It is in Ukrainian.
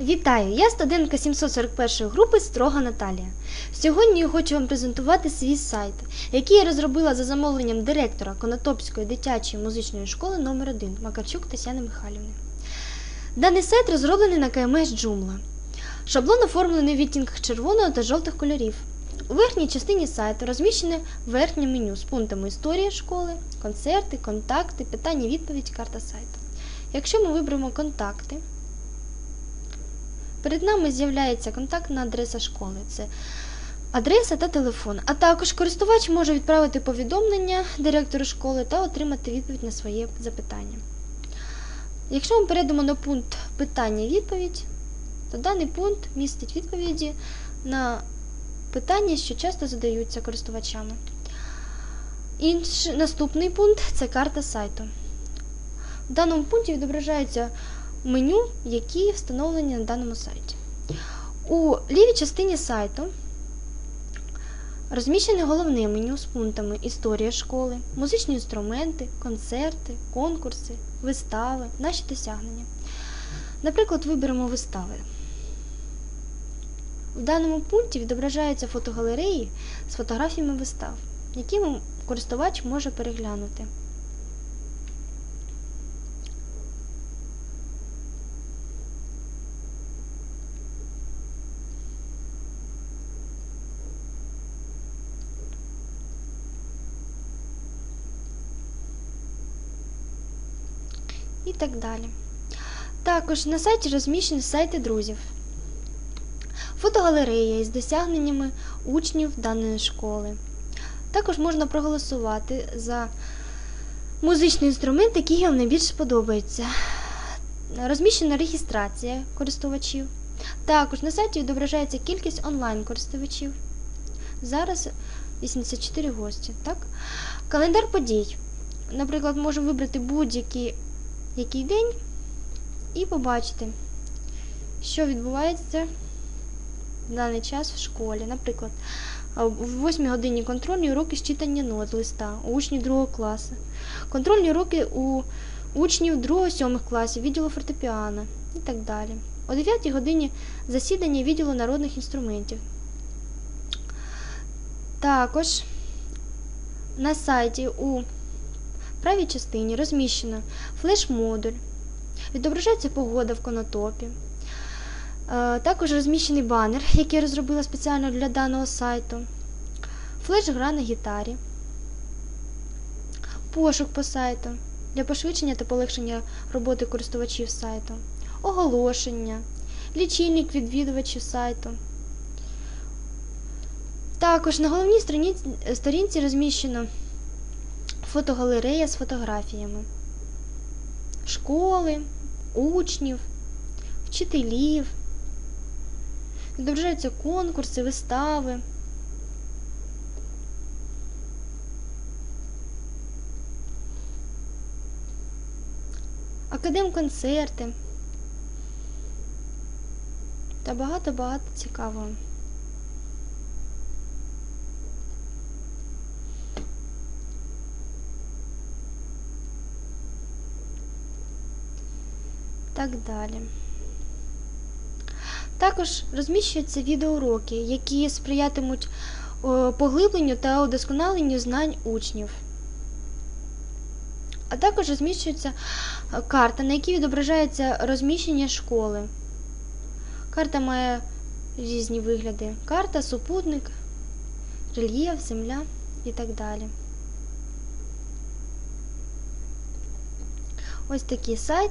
Вітаю! Я студентка 741 групи Строга Наталія. Сьогодні я хочу вам презентувати свій сайт, який я розробила за замовленням директора Конотопської дитячої музичної школи номер 1 Макарчук Тетяни Михайлівни. Даний сайт розроблений на КМС Joomla. Шаблон оформлений в відтінках червоного та жовтих кольорів. У верхній частині сайту розміщене верхнє меню з пунктами історія школи, концерти, контакти, питання, відповідь, карта сайту. Якщо ми виберемо контакти, Перед нами з'являється контактна адреса школи. Це адреса та телефон. А також користувач може відправити повідомлення директору школи та отримати відповідь на своє запитання. Якщо ми перейдемо на пункт питання-відповідь, то даний пункт містить відповіді на питання, що часто задаються користувачами. Інш, наступний пункт це карта сайту. В даному пункті відображаються меню, які встановлені на даному сайті. У лівій частині сайту розміщене головне меню з пунктами Історія школи, музичні інструменти, концерти, конкурси, вистави, наші досягнення. Наприклад, виберемо вистави. В даному пункті відображаються фотогалереї з фотографіями вистав, які користувач може переглянути. І так далі. Також на сайті розміщені сайти друзів, фотогалерея із досягненнями учнів даної школи. Також можна проголосувати за музичний інструмент, який вам найбільше подобається. Розміщена реєстрація користувачів. Також на сайті відображається кількість онлайн-користувачів. Зараз 84 гості. Так? Календар подій. Наприклад, можемо вибрати будь-який який день, і побачити, що відбувається в даний час в школі. Наприклад, в 8 годині контрольні уроки з читання нот листа у учнів 2 класу, контрольні уроки у учнів 2-7 класів відділу фортепіано і так далі. О 9 годині засідання відділу народних інструментів. Також на сайті у правій частині розміщено флеш-модуль, відображається погода в конотопі. Е, також розміщений банер, який я розробила спеціально для даного сайту, флеш-гра на гітарі, пошук по сайту для пошвидшення та полегшення роботи користувачів сайту, оголошення, лічильник відвідувачів сайту. Також на головній сторінці розміщено фотогалерея з фотографіями школи, учнів, вчителів. Відображаються конкурси, вистави. Академ-концерти та багато-багато цікавого. Так далі. Також розміщуються відеоуроки, які сприятимуть поглибленню та удосконаленню знань учнів. А також розміщується карта, на якій відображається розміщення школи. Карта має різні вигляди. Карта, супутник, рельєф, земля і так далі. Ось такий сайт.